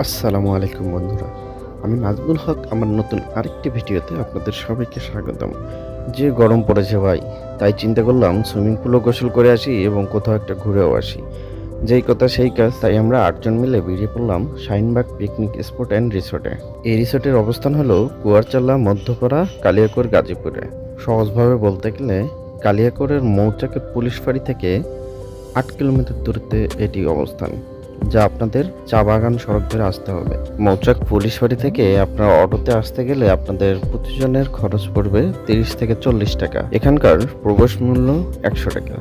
আসসালামু আলাইকুম বন্ধুরা, আমি নাজমুল হক, আমার নতুন আরেকটি ভিডিওতে আপনাদের সবাইকে স্বাগতম। যে গরম পড়েছে ভাই, তাই চিন্তা করলাম সুইমিং পুলও গোসল করে আসি এবং কোথাও একটা ঘুরেও আসি। যেই কথা সেই কাজ, তাই আমরা আটজন মিলে বেরিয়ে পড়লাম শাইনবাগ পিকনিক স্পট অ্যান্ড রিসোর্টে। এই রিসোর্টের অবস্থান হলো কুয়ারচাল্লা মধ্যপাড়া, কালিয়াকৈর, গাজীপুরে। সহজভাবে বলতে গেলে, কালিয়াকৈরের মৌচাকে পুলিশ ফাঁড়ি থেকে আট কিলোমিটার দূরত্বে এটি অবস্থান। যা আপনাদের চা বাগান সড়ক ধরে আসতে হবে। মৌচাক পুলিশ বাড়ি থেকে আপনার অটোতে আসতে গেলে আপনাদের প্রতিজনের খরচ পড়বে তিরিশ থেকে চল্লিশ টাকা। এখানকার প্রবেশ মূল্য একশো টাকা।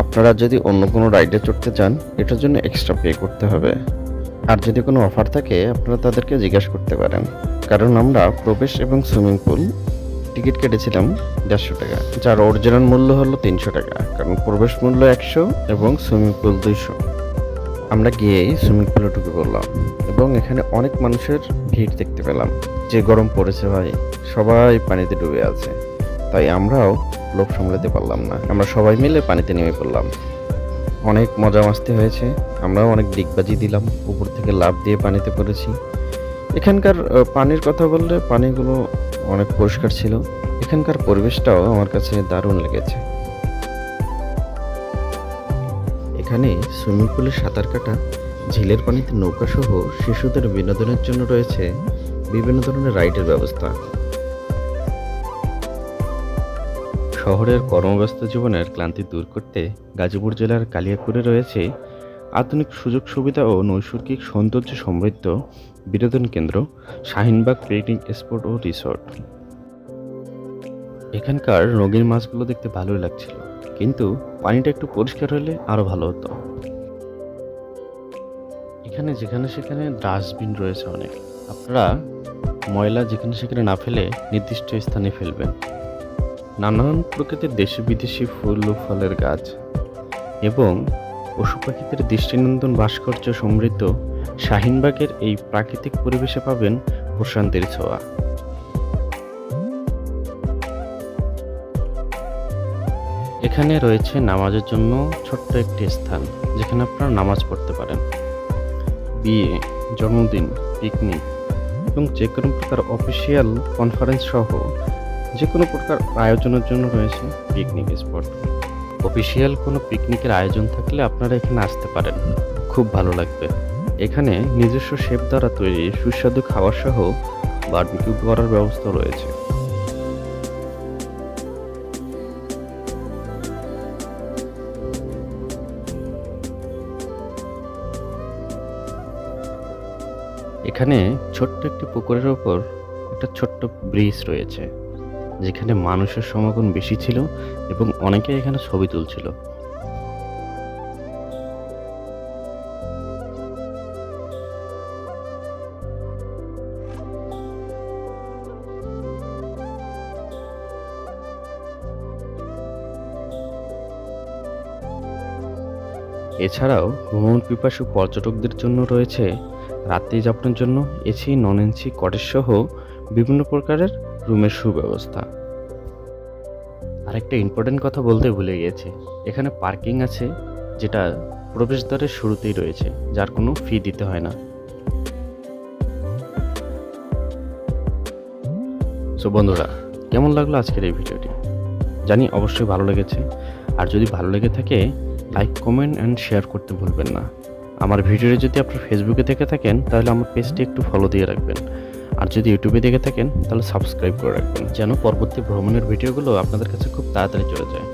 আপনারা যদি অন্য কোনো রাইডে চড়তে চান, এটার জন্য এক্সট্রা পে করতে হবে। আর যদি কোনো অফার থাকে, আপনারা তাদেরকে জিজ্ঞাসা করতে পারেন। কারণ আমরা প্রবেশ এবং সুইমিং পুল টিকিট কেটেছিলাম দেড়শো টাকা, যার অরিজিনাল মূল্য হলো তিনশো টাকা। কারণ প্রবেশ মূল্য একশো এবং সুইমিং পুল দুইশো। আমরা গিয়েই সুইমিং পুলে ঢুকে পড়লাম এবং এখানে অনেক মানুষের ভিড় দেখতে পেলাম। যে গরম পড়েছে ভাই, সবাই পানিতে ডুবে আছে। তাই আমরাও লোভ সামলাতে পারলাম না। আমরা সবাই মিলে পানিতে নেমে পড়লাম। অনেক মজা মাস্তি হয়েছে। আমরাও অনেক ডিগবাজি দিলাম। উপর থেকে লাভ দিয়ে পানিতে পড়েছি। এখানকার পানির কথা বললে পানিগুলো অনেক পরিষ্কার ছিল। এখানকার পরিবেশটাও আমার কাছে দারুণ লেগেছে। এখানে সুইমিং পুলে সাঁতার কাটা, ঝিলের পানিতে নৌকা সহ শিশুদের বিনোদনের জন্য রয়েছে বিভিন্ন ধরনের রাইডের ব্যবস্থা। শহরের কর্মব্যস্ত জীবনের ক্লান্তি দূর করতে গাজীপুর জেলার কালিয়াকুরে রয়েছে আধুনিক সুযোগ সুবিধা ও নৈসর্গিক সৌন্দর্য সমৃদ্ধ বিনোদন কেন্দ্র, শাহিনবাগ পিকনিক স্পট ও রিসোর্ট। এখানকার রঙিন মাছগুলো দেখতে ভালোই লাগছিল। কিন্তু পানিটা একটু পরিষ্কার হলে আরও ভালো হতো। এখানে যেখানে সেখানে ডাস্টবিন রয়েছে অনেক। আপনারা ময়লা যেখানে সেখানে না ফেলে নির্দিষ্ট স্থানে ফেলবেন। নানান প্রকৃতির দেশি বিদেশি ফুল ও ফলের গাছ এবং পশু পাখিদের দৃষ্টিনন্দন, ভাস্কর্য সমৃদ্ধ শাহিনবাগের এই প্রাকৃতিক পরিবেশে পাবেন প্রশান্তির ছোঁয়া। এখানে রয়েছে নামাজের জন্য ছোট্ট একটি স্থান, যেখানে আপনারা নামাজ পড়তে পারেন। বিয়ে, জন্মদিন পিকনিক এবং যে কোনো প্রকার অফিসিয়াল কনফারেন্স সহ যে কোনো প্রকার আয়োজনের জন্য রয়েছে পিকনিক স্পট অফিসিয়াল কোনো পিকনিকের আয়োজন থাকলে আপনারা এখানে আসতে পারেন। খুব ভালো লাগবে। এখানে নিজস্ব শেফ দ্বারা তৈরি সুস্বাদু খাবার সহ বারবিকিউ করার ব্যবস্থা রয়েছে। এখানে ছোট্ট একটি পুকুরের ওপর একটা ছোট্ট ব্রিজ রয়েছে, যেখানে মানুষের সমাগম বেশি ছিল এবং অনেকে এখানে ছবি তুলছিল। এছাড়াও ভ্রমণ পিপাসু পর্যটকদের জন্য রয়েছে রাত্রি যাপনের জন্য এসি, নন এসি কটেজ সহ বিভিন্ন প্রকারের রুমের সুব্যবস্থা। আরেকটা ইম্পর্টেন্ট কথা বলতে ভুলে গিয়েছে। এখানে পার্কিং আছে, যেটা প্রবেশদ্বারের শুরুতেই রয়েছে, যার কোনো ফি দিতে হয় না। সো বন্ধুরা, কেমন লাগল আজকের এই ভিডিওটি? জানি অবশ্যই ভালো লেগেছে। আর যদি ভালো লেগে থাকে লাইক কমেন্ট অ্যান্ড শেয়ার করতে ভুলবেন না। আমার ভিডিওটি যদি আপনার ফেসবুকে দেখে থাকেন, তাহলে আমার পেজটি একটু ফলো দিয়ে রাখবেন। আর যদি ইউটিউবে দেখে থাকেন, তাহলে সাবস্ক্রাইব করে রাখবেন, যেন পরবর্তী ভ্রমণের ভিডিওগুলো আপনাদের কাছে খুব তাড়াতাড়ি চলে যায়।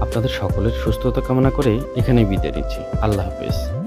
আপনাদের সকলের সুস্থতা কামনা করে এখানেই বিদায় নিচ্ছি। আল্লাহ হাফেজ।